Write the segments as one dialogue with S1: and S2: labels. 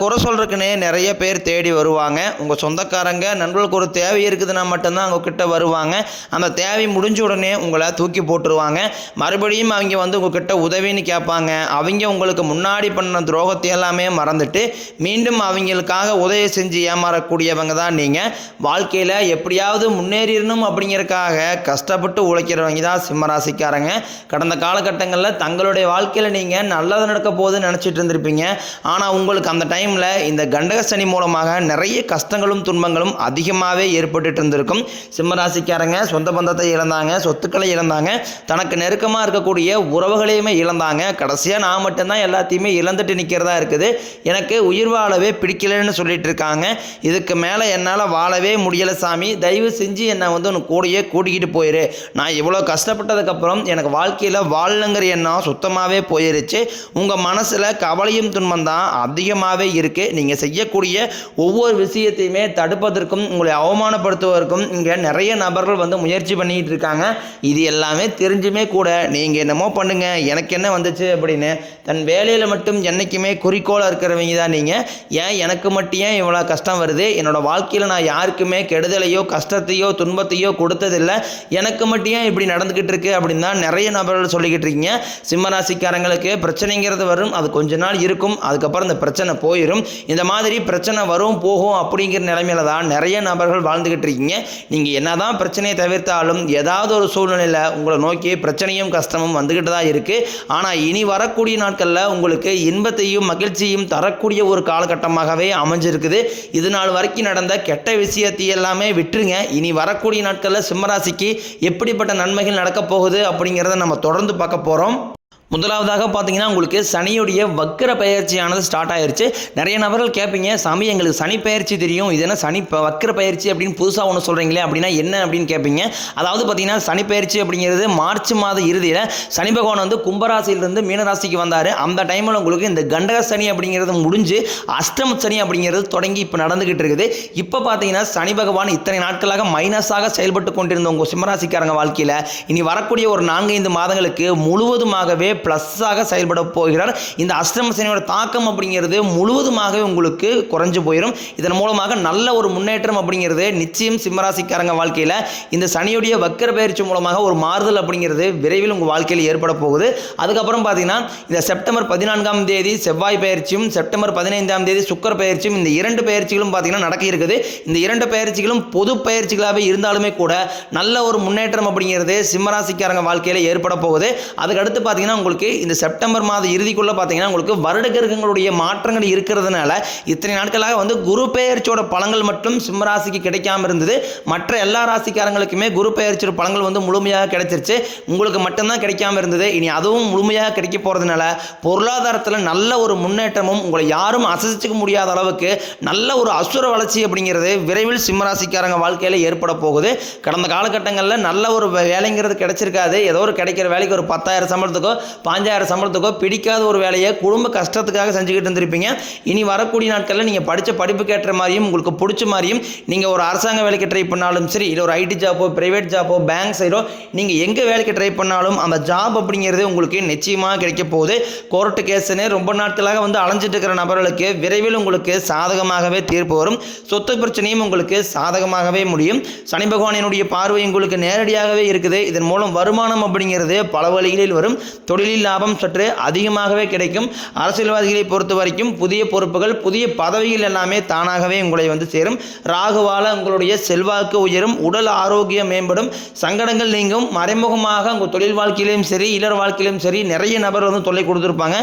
S1: குறை சொல்கிறதுக்குன்னே நிறைய பேர் தேடி வருவாங்க. உங்கள் சொந்தக்காரங்க நண்பர்களுக்கு ஒரு தேவை இருக்குதுன்னா மட்டும்தான் அவங்க கிட்ட வருவாங்க. அந்த தேவை முடிஞ்ச உடனே உங்களை தூக்கி போட்டுருவாங்க. மறுபடியும் அவங்க வந்து உங்ககிட்ட உதவின்னு கேட்பாங்க. அவங்க உங்களுக்கு முன்னாடி பண்ண துரோகத்தை எல்லாமே மறந்துட்டு மீண்டும் அவங்களுக்காக உதவி செஞ்சு ஏமாறக்கூடியவங்க தான் நீங்கள் வாழ்க்கையில் எப்படியாவது முன்னேறிடணும் அப்படிங்கிறக்காக கஷ்டப்பட்டு உழைக்கிறவங்க தான் சிம்மராசிக்காரங்க. கடந்த காலகட்டங்களில் தங்களுடைய வாழ்க்கையில் நீங்கள் நல்லது நடக்க போகுதுன்னு நினச்சிட்டு இருந்திருப்பீங்க. ஆனால் உங்களுக்கு அந்த டைம் டைமில் இந்த கண்டக சனி மூலமாக நிறைய கஷ்டங்களும் துன்பங்களும் அதிகமாகவே ஏற்பட்டுட்டு இருந்திருக்கும். சிம்மராசிக்காரங்க சொந்த பந்தத்தை இழந்தாங்க சொத்துக்களை இழந்தாங்க தனக்கு நெருக்கமாக இருக்கக்கூடிய உறவுகளையுமே இழந்தாங்க. கடைசியாக நான் மட்டும்தான் எல்லாத்தையுமே இழந்துட்டு நிற்கிறதா இருக்குது. எனக்கு உயிர் வாழவே பிடிக்கலன்னு சொல்லிட்டு இருக்காங்க. இதுக்கு மேலே என்னால் வாழவே முடியலை சாமி. தயவு செஞ்சு என்னை வந்து ஒன்று கூடயே கூட்டிக்கிட்டு போயிரு. நான் இவ்வளோ கஷ்டப்பட்டதுக்கப்புறம் எனக்கு வாழ்க்கையில் வாழணுங்கிற எண்ணம் சுத்தமாகவே போயிருச்சு. உங்கள் மனசில் கவலையும் துன்பம் தான் அதிகமாகவே இருக்குது நீங்கள் செய்யக்கூடிய ஒவ்வொரு விஷயத்தையுமே தடுப்பதற்கும் உங்களை அவமானப்படுத்துவதற்கும் இங்கே நிறைய நபர்கள் வந்து முயற்சி பண்ணிக்கிட்டு இருக்காங்க. இது எல்லாமே தெரிஞ்சுமே கூட நீங்கள் என்னமோ பண்ணுங்க. எனக்கு என்ன வந்துச்சு அப்படின்னு தன் வேலையில் மட்டும் என்றைக்குமே குறிக்கோளாக இருக்கிறவங்க தான் நீங்கள் ஏன் எனக்கு மட்டும் ஏன் இவ்வளோ கஷ்டம் வருது? என்னோடய வாழ்க்கையில் நான் யாருக்குமே கெடுதலையோ கஷ்டத்தையோ துன்பத்தையோ கொடுத்ததில்லை. எனக்கு மட்டும் ஏன் இப்படி நடந்துக்கிட்டு இருக்கு அப்படின்னு தான் நிறைய நபர்கள் சொல்லிக்கிட்டு இருக்கீங்க. சிம்மராசிக்காரங்களுக்கு பிரச்சனைங்கிறது வரும். அது கொஞ்ச நாள் இருக்கும். அதுக்கப்புறம் இந்த பிரச்சனை போயிடும். இந்த மாதிரி பிரச்சனை வரும் போகும் அப்படிங்கிற நிலைமையில தான் நிறைய நபர்கள் வாழ்ந்துக்கிட்டு இருக்கீங்க. நீங்கள் என்னதான் பிரச்சனையை தவிர்த்தாலும் ஏதாவது ஒரு சூழ்நிலையில் உங்களை நோக்கி பிரச்சனையும் கஷ்டமும் வந்துக்கிட்டு தான் இருக்குது ஆனால் இனி வரக்கூடிய நாட்களில் உங்களுக்கு இன்பத்தையும் மகிழ்ச்சியும் தரக்கூடிய ஒரு காலகட்டமாகவே அமைஞ்சிருக்குது. இது நாள் வரைக்கும் நடந்த கெட்ட விஷயத்தை எல்லாமே விட்டுருங்க. இனி வரக்கூடிய நாட்களில் சிம்மராசிக்கு எப்படிப்பட்ட நன்மைகள் நடக்கப் போகுது அப்படிங்கிறத நம்ம தொடர்ந்து பார்க்க போகிறோம் முதலாவதாக பார்த்தீங்கன்னா உங்களுக்கு சனியுடைய வக்கர பயிற்சியானது ஸ்டார்ட் ஆயிருச்சு. நிறைய நபர்கள் கேட்பீங்க சாமி எங்களுக்கு சனி பயிற்சி தெரியும். இது என்ன சனி வக்கர பயிற்சி அப்படின்னு புதுசாக ஒன்று சொல்கிறீங்களே அப்படின்னா என்ன அப்படின்னு கேட்பீங்க. அதாவது பார்த்தீங்கன்னா சனி பயிற்சி அப்படிங்கிறது மார்ச் மாத இறுதியில் சனி பகவான் வந்து கும்பராசியிலிருந்து மீனராசிக்கு வந்தார். அந்த டைமில் உங்களுக்கு இந்த கண்டக சனி அப்படிங்கிறது முடிஞ்சு அஷ்டம சனி அப்படிங்கிறது தொடங்கி இப்போ நடந்துக்கிட்டு இருக்குது. இப்போ பார்த்தீங்கன்னா சனி பகவான் இத்தனை நாட்களாக மைனஸாக செயல்பட்டு கொண்டிருந்த உங்கள் சிம்மராசிக்காரங்க வாழ்க்கையில் இனி வரக்கூடிய ஒரு நான்கைந்து மாதங்களுக்கு முழுவதுமாகவே ப்ளஸ்ஸாக செயல்பட போகிறார். இந்த அஷ்டம சனியோட தாக்கம் அப்படிங்கிறது முழுவதுமாகவே உங்களுக்கு குறைஞ்சு போயிடும் இதன் மூலமாக நல்ல ஒரு முன்னேற்றம் அப்படிங்கிறது நிச்சயம் சிம்மராசிக்காரங்க வாழ்க்கையில் இந்த சனியுடைய வக்கர பயிற்சி மூலமாக ஒரு மாறுதல் அப்படிங்கிறது விரைவில் உங்கள் வாழ்க்கையில் ஏற்பட போகுது. அதுக்கப்புறம் பார்த்தீங்கன்னா இந்த செப்டம்பர் பதினான்காம் தேதி செவ்வாய் பயிற்சியும் செப்டம்பர் பதினைந்தாம் தேதி சுக்கர பயிற்சியும் இந்த இரண்டு பயிற்சிகளும் பார்த்தீங்கன்னா நடக்க இருக்குது. இந்த இரண்டு பயிற்சிகளும் பொது பயிற்சிகளாகவே இருந்தாலுமே கூட நல்ல ஒரு முன்னேற்றம் அப்படிங்கிறது சிம்மராசிக்காரங்க வாழ்க்கையில் ஏற்பட போகுது. அதுக்கடுத்து பார்த்தீங்கன்னா உங்களுக்கு இந்த செப்டம்பர் மாத இறுதிக்குள்ளே பார்த்தீங்கன்னா உங்களுக்கு வருட கிரகங்களுடைய மாற்றங்கள் இருக்கிறதுனால இத்தனை நாட்களாக வந்து குரு பெயர்ச்சியோட பழங்கள் மட்டும் சிம்மராசிக்கு கிடைக்காம இருந்தது. மற்ற எல்லா ராசிக்காரங்களுக்குமே குரு பெயர்ச்சியோட பழங்கள் வந்து முழுமையாக கிடைச்சிருச்சு. உங்களுக்கு மட்டும்தான் கிடைக்காம இருந்தது. இனி அதுவும் முழுமையாக கிடைக்க போகிறதுனால பொருளாதாரத்தில் நல்ல ஒரு முன்னேற்றமும் உங்களை யாரும் அசைச்சிக்க முடியாத அளவுக்கு நல்ல ஒரு அசுர வளர்ச்சி அப்படிங்கிறது விரைவில் சிம்மராசிக்காரங்க வாழ்க்கையில் ஏற்பட போகுது. கடந்த காலகட்டங்களில் நல்ல ஒரு வேலைங்கிறது கிடைச்சிருக்காது. ஏதோ ஒரு கிடைக்கிற வேலைக்கு ஒரு பத்தாயிரம் சம்பளத்துக்கோ பாஞ்சாயிரம் சம்பளத்துக்கோ பிடிக்காத ஒரு வேலையை குடும்ப கஷ்டத்துக்காக செஞ்சுக்கிட்டு இருந்திருப்பீங்க. இனி வரக்கூடிய நாட்களில் நீங்கள் படித்த படிப்புக்கு ஏற்ற மாதிரியும் உங்களுக்கு பிடிச்ச மாதிரியும் நீங்கள் ஒரு அரசாங்க வேலைக்கு ட்ரை பண்ணாலும் சரி இல்லை ஒரு ஐடி ஜாப்போ பிரைவேட் ஜாப்போ பேங்க் சைடோ நீங்கள் எங்கே வேலைக்கு ட்ரை பண்ணாலும் அந்த ஜாப் அப்படிங்கிறது உங்களுக்கு நிச்சயமாக கிடைக்க போகுது. கோர்ட்டு கேஸுன்னு ரொம்ப நாட்களாக வந்து அலைஞ்சிட்டு இருக்கிற நபர்களுக்கு விரைவில் உங்களுக்கு சாதகமாகவே தீர்ப்பு வரும். சொத்து பிரச்சனையும் உங்களுக்கு சாதகமாகவே முடியும். சனி பகவானினுடைய பார்வை உங்களுக்கு நேரடியாகவே இருக்குது. இதன் மூலம் வருமானம் அப்படிங்கிறது பல வழிகளில் வரும். தொழில் தொழிலில் லாபம் சற்று அதிகமாகவே கிடைக்கும். அரசியல்வாதிகளை பொறுத்த வரைக்கும் புதிய பொறுப்புகள் புதிய பதவிகள் எல்லாமே தானாகவே உங்களை வந்து சேரும். ராகுவால உங்களுடைய செல்வாக்கு உயரும் உடல் ஆரோக்கியம் மேம்படும் சங்கடங்கள் நீங்கும். மறைமுகமாக உங்கள் தொழில் வாழ்க்கையிலும் சரி இளர் வாழ்க்கையிலும் சரி நிறைய நபர் வந்து தொல்லை கொடுத்துருப்பாங்க.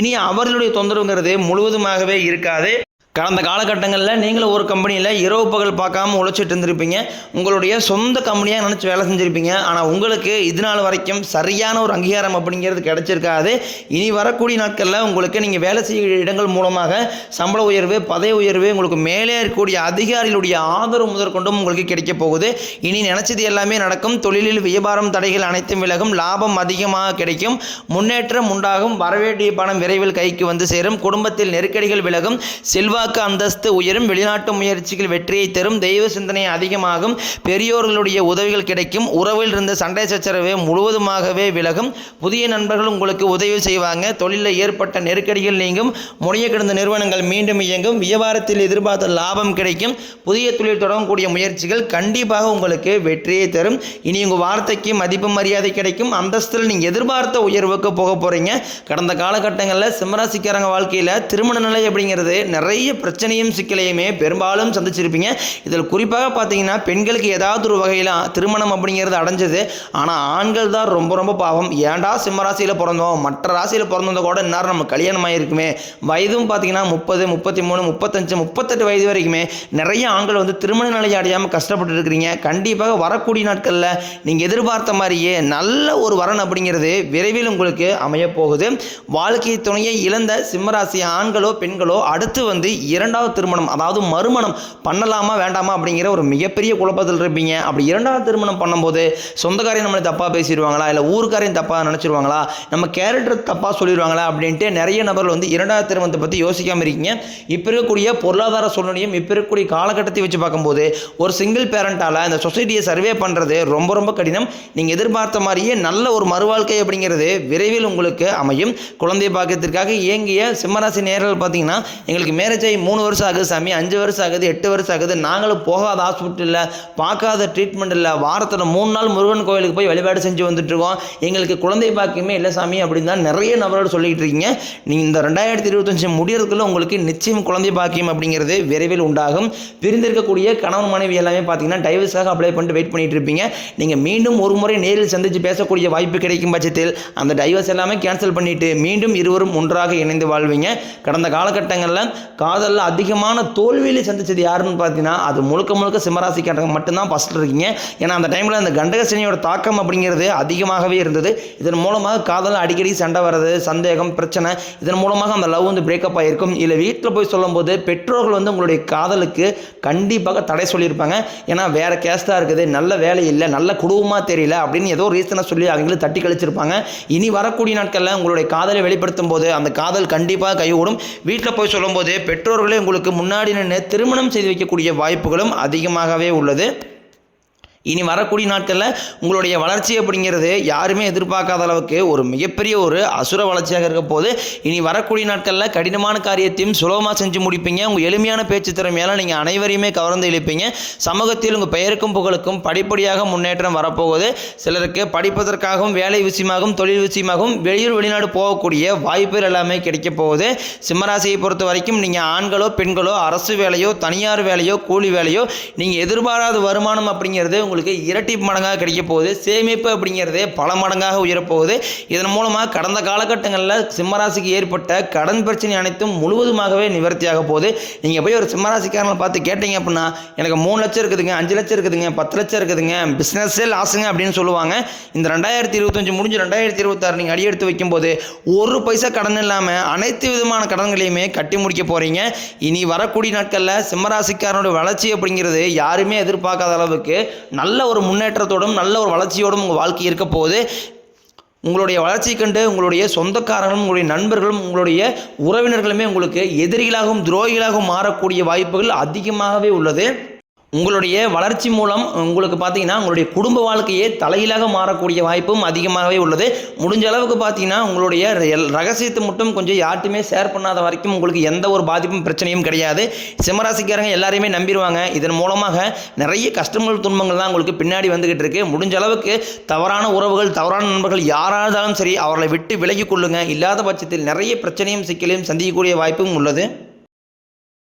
S1: இனி அவர்களுடைய தொந்தரவுங்கிறது முழுவதுமாகவே இருக்காது. கடந்த காலகட்டங்களில் நீங்களும் ஒரு கம்பெனியில் இரவு பகல் பார்க்காம உழைச்சிட்டு இருந்திருப்பீங்க. உங்களுடைய சொந்த கம்பெனியாக நினச்சி வேலை செஞ்சுருப்பீங்க. ஆனால் உங்களுக்கு இது நாள் வரைக்கும் சரியான ஒரு அங்கீகாரம் அப்படிங்கிறது கிடச்சிருக்காது. இனி வரக்கூடிய நாட்களில் உங்களுக்கு நீங்கள் வேலை செய்கிற இடங்கள் மூலமாக சம்பள உயர்வு பதவி உயர்வு உங்களுக்கு மேலே இருக்கக்கூடிய அதிகாரிகளுடைய ஆதரவு முதற்கொண்டும் உங்களுக்கு கிடைக்க போகுது. இனி நினச்சது எல்லாமே நடக்கும். தொழிலில் வியாபாரம் தடைகள் அனைத்தும் விலகும். லாபம் அதிகமாக கிடைக்கும். முன்னேற்றம் உண்டாகும். வரவேண்டிய பணம் விரைவில் கைக்கு வந்து சேரும். குடும்பத்தில் நெருக்கடிகள் விலகும். செல்வாக்கு அந்தஸ்து உயரும் வெளிநாட்டு முயற்சிகள் வெற்றியை தரும் தெய்வ சிந்தனை அதிகமாகும். பெரியோர்களுடைய உதவிகள் கிடைக்கும். உறவில் இருந்த சண்டை சச்சரவு முழுவதுமாகவே விலகும். புதிய நண்பர்கள் உங்களுக்கு உதவி செய்வாங்க. தொழிலில் ஏற்பட்ட நெருக்கடிகள் நீங்கும். முனைய கிடந்த நிறுவனங்கள் மீண்டும் இயங்கும். வியாபாரத்தில் எதிர்பார்த்த லாபம் கிடைக்கும். புதிய தொழில் தொடங்கக்கூடிய முயற்சிகள் கண்டிப்பாக உங்களுக்கு வெற்றியை தரும். இனி உங்கள் வார்த்தைக்கு மதிப்பு மரியாதை கிடைக்கும். அந்தஸ்தில் நீங்கள் எதிர்பார்த்த உயர்வுக்கு போக போகிறீங்க கடந்த காலகட்டங்களில் சிம்மராசிக்காரங்க வாழ்க்கையில் திருமண நிலை அப்படிங்கிறது நிறைய பிரச்சனையும் சிக்கலையுமே பெரும்பாலும் சந்திச்சிருப்பீங்க. இதில் குறிப்பாக பார்த்தீங்கன்னா பெண்களுக்கு ஏதாவது ஒரு வகையில் திருமணம் அப்படிங்கிறது அடைஞ்சது. ஆனால் ஆண்கள் தான் ரொம்ப ரொம்ப பாவம். ஏன்டா சிம்மராசியில் பிறந்தோம்? மற்ற ராசியில் பிறந்தவங்க கூட இந்நேரம் நம்ம கல்யாணம் ஆகிருக்குமே வயதும் பார்த்தீங்கன்னா முப்பது முப்பத்தி மூணு முப்பத்தஞ்சு முப்பத்தெட்டு வயது வரைக்குமே நிறைய ஆண்கள் வந்து திருமண நிலையை அடையாமல் கஷ்டப்பட்டு இருக்கிறீங்க. கண்டிப்பாக வரக்கூடிய நாட்களில் நீங்கள் எதிர்பார்த்த மாதிரியே நல்ல ஒரு வரன் அப்படிங்கிறது விரைவில் உங்களுக்கு அமையப் போகுது வாழ்க்கை துணையை இழந்த சிம்மராசி ஆண்களோ பெண்களோ அடுத்து வந்து இரண்டாவது திருமணம் அதாவது மறுமணம் பண்ணலாமா வேண்டாமா அப்படிங்கிற ஒரு மிகப்பெரிய குழப்பத்தில் இருப்பீங்க. அப்படி இரண்டாவது திருமணம் பண்ணும்போது சொந்தக்காரையும் நம்மளை தப்பாக பேசிடுவாங்களா இல்லை ஊருக்காரையும் தப்பாக நினச்சிருவாங்களா நம்ம கேரக்டர் தப்பாக சொல்லிடுவாங்களா அப்படின்ட்டு நிறைய நபர்கள் வந்து இரண்டாவது திருமணத்தை பற்றி யோசிக்காமல் இருக்கீங்க. இப்போ இருக்கக்கூடிய பொருளாதார சூழ்நிலையும் இப்போ இருக்கக்கூடிய காலகட்டத்தை வச்சு பார்க்கும்போது ஒரு சிங்கிள் பேரண்டால் இந்த சொசைட்டியை சர்வே பண்ணுறது ரொம்ப ரொம்ப கடினம். நீங்கள் எதிர்பார்த்த மாதிரியே நல்ல ஒரு மறுவாழ்க்கை அப்படிங்கிறது விரைவில் உங்களுக்கு அமையும். குழந்தை பாக்கியத்திற்காக இயங்கிய சிம்மராசி நேரில் பார்த்தீங்கன்னா எங்களுக்கு மேரேஜ் ஆகி மூணு வருஷம் ஆகுது சாமி அஞ்சு வருஷம் ஆகுது எட்டு வருஷம் ஆகுது. நாங்களும் போகாத ஹாஸ்பிட்டலில் பார்க்காத ட்ரீட்மெண்ட் இல்லை வாரத்தில் மூணு நாள் முருகன் கோயிலுக்கு போய் வழிபாடு செஞ்சு வந்துட்டுருக்கோம் எங்களுக்கு குழந்தை பாக்கியமே இல்லை சாமி அப்படின்னு தான் நிறைய நபரோடு சொல்லிக்கிட்டு இருக்கீங்க. நீங்கள் இந்த ரெண்டாயிரத்தி இருபத்தஞ்சு முடியறதுக்குள்ள உங்களுக்கு நிச்சயம் குழந்தை பாக்கியம் அப்படிங்கிறது விரைவில் உண்டாகும். பிரிந்திருக்கக்கூடிய கணவன் மனைவி எல்லாமே பார்த்தீங்கன்னா டைவர்ஸாக அப்ளை பண்ணிட்டு வெயிட் பண்ணிகிட்டு இருப்பீங்க. நீங்கள் மீண்டும் ஒரு முறை நேரில் சந்தித்து பேசக்கூடிய வாய்ப்பு கிடைக்கும் பட்சத்தில் அந்த டைவர்ஸ் எல்லாமே கேன்சல் பண்ணிவிட்டு மீண்டும் இருவரும் ஒன்றாக இணைந்து வாழ்வீங்க. கடந்த காலகட்டங்களில் காதலில் அதிகமான தோல்வியிலே சந்திச்சது யாருன்னு பார்த்தீங்கன்னா அது முழுக்க முழுக்க சிம்மராசிக்காரங்க மட்டும்தான் ஃபஸ்ட்டில் இருக்கீங்க. ஏன்னா அந்த டைமில் அந்த கண்டகசனியோட தாக்கம் அப்படிங்கிறது அதிகமாகவே இருந்தது. இதன் மூலமாக காதலில் அடிக்கடி சண்டை வர்றது சந்தேகம் பிரச்சனை இதன் மூலமாக அந்த லவ் வந்து பிரேக்கப் ஆகிருக்கும் இல்லை வீட்டில் போய் சொல்லும்போது பெற்றோர்கள் வந்து உங்களுடைய காதலுக்கு கண்டிப்பாக தடை சொல்லியிருப்பாங்க. ஏன்னா வேறு கேஸ்டாக இருக்குது நல்ல வேலை இல்லை நல்ல குடும்பமாக தெரியல அப்படின்னு ஏதோ ரீசனாக சொல்லி அவங்களும் தட்டி கழிச்சிருப்பாங்க. இனி வரக்கூடிய நாட்களில் உங்களுடைய காதலை வெளிப்படுத்தும் போது அந்த காதல் கண்டிப்பாக கைகூடும். வீட்டில் போய் சொல்லும்போது பெற்றோர்களே உங்களுக்கு முன்னாடி நின்று திருமணம் செய்து வைக்கக்கூடிய வாய்ப்புகளும் அதிகமாகவே உள்ளது. இனி வரக்கூடிய நாட்களில் உங்களுடைய வளர்ச்சி அப்படிங்கிறது யாருமே எதிர்பார்க்காத அளவுக்கு ஒரு மிகப்பெரிய ஒரு அசுர வளர்ச்சியாக இருக்க போது இனி வரக்கூடிய நாட்களில் கடினமான காரியத்தையும் சுலபமாக செஞ்சு முடிப்பீங்க. உங்கள் எளிமையான பேச்சு திறமையால் நீங்கள் அனைவரையுமே கவர்ந்து இழுப்பீங்க. சமூகத்தில் உங்கள் பெயருக்கும் புகழுக்கும் படிப்படியாக முன்னேற்றம் வரப்போகுது. சிலருக்கு படிப்பதற்காகவும் வேலை விஷயமாகவும் தொழில் விஷயமாகவும் வெளியூர் வெளிநாடு போகக்கூடிய வாய்ப்புகள் எல்லாமே கிடைக்க போகுது. சிம்மராசியை பொறுத்த வரைக்கும் நீங்கள் ஆண்களோ பெண்களோ அரசு வேலையோ தனியார் வேலையோ கூலி வேலையோ நீங்கள் எதிர்பாராத வருமானம் அப்படிங்கிறது உங்களுக்கு இரட்டி மடங்காக கிடைக்க போகுது சேமிப்பு அப்படிங்கிறது பல மடங்காக உயரப்போகுது. இதன் மூலமாக கடந்த காலகட்டங்களில் சிம்மராசிக்கு ஏற்பட்ட கடன் பிரச்சனை அனைத்தும் முழுவதுமாகவே நிவர்த்தியாக போகுது. நீங்கள் போய் ஒரு சிம்மராசிக்காரனை பார்த்து கேட்டீங்க அப்படின்னா எனக்கு மூணு லட்சம் இருக்குதுங்க அஞ்சு லட்சம் இருக்குதுங்க பத்து லட்சம் இருக்குதுங்க பிஸ்னஸே லாஸுங்க அப்படின்னு சொல்லுவாங்க. இந்த ரெண்டாயிரத்தி இருபத்தஞ்சு முடிஞ்சு ரெண்டாயிரத்தி இருபத்தாறு நீங்கள் அடி எடுத்து வைக்கும்போது ஒரு பைசா கடன் இல்லாமல் அனைத்து விதமான கடன்களையுமே கட்டி முடிக்க போகிறீங்க இனி வரக்கூடிய நாட்களில் சிம்மராசிக்காரனோட வளர்ச்சி அப்படிங்கிறது யாருமே எதிர்பார்க்காத அளவுக்கு நல்ல ஒரு முன்னேற்றத்தோடும் நல்ல ஒரு வளர்ச்சியோடும் உங்கள் வாழ்க்கை இருக்க போது உங்களுடைய வளர்ச்சி கண்டு உங்களுடைய சொந்தக்காரர்களும் உங்களுடைய நண்பர்களும் உங்களுடைய உறவினர்களுமே உங்களுக்கு எதிரிகளாகவும் துரோகிகளாகவும் மாறக்கூடிய வாய்ப்புகள் அதிகமாகவே உள்ளது. உங்களுடைய வளர்ச்சி மூலம் உங்களுக்கு பார்த்தீங்கன்னா உங்களுடைய குடும்ப வாழ்க்கையே தலையிலாக மாறக்கூடிய வாய்ப்பும் அதிகமாகவே உள்ளது. முடிஞ்ச அளவுக்கு பார்த்தீங்கன்னா உங்களுடைய எல்- ரகசியத்தை மட்டும் கொஞ்சம் யார்ட்டுமே ஷேர் பண்ணாத வரைக்கும் உங்களுக்கு எந்த ஒரு பாதிப்பும் பிரச்சனையும் கிடையாது. சிம்மராசிக்காரங்க எல்லாரையுமே நம்பிடுவாங்க இதன் மூலமாக நிறைய கஷ்டங்கள் துன்பங்கள் தான் உங்களுக்கு பின்னாடி வந்துகிட்டு இருக்கு. முடிஞ்ச அளவுக்கு தவறான உறவுகள் தவறான நண்பர்கள் யாராக இருந்தாலும் சரி அவர்களை விட்டு விலகி கொள்ளுங்க. இல்லாத பட்சத்தில் நிறைய பிரச்சனையும் சிக்கலையும் சந்திக்கக்கூடிய வாய்ப்பும் உள்ளது.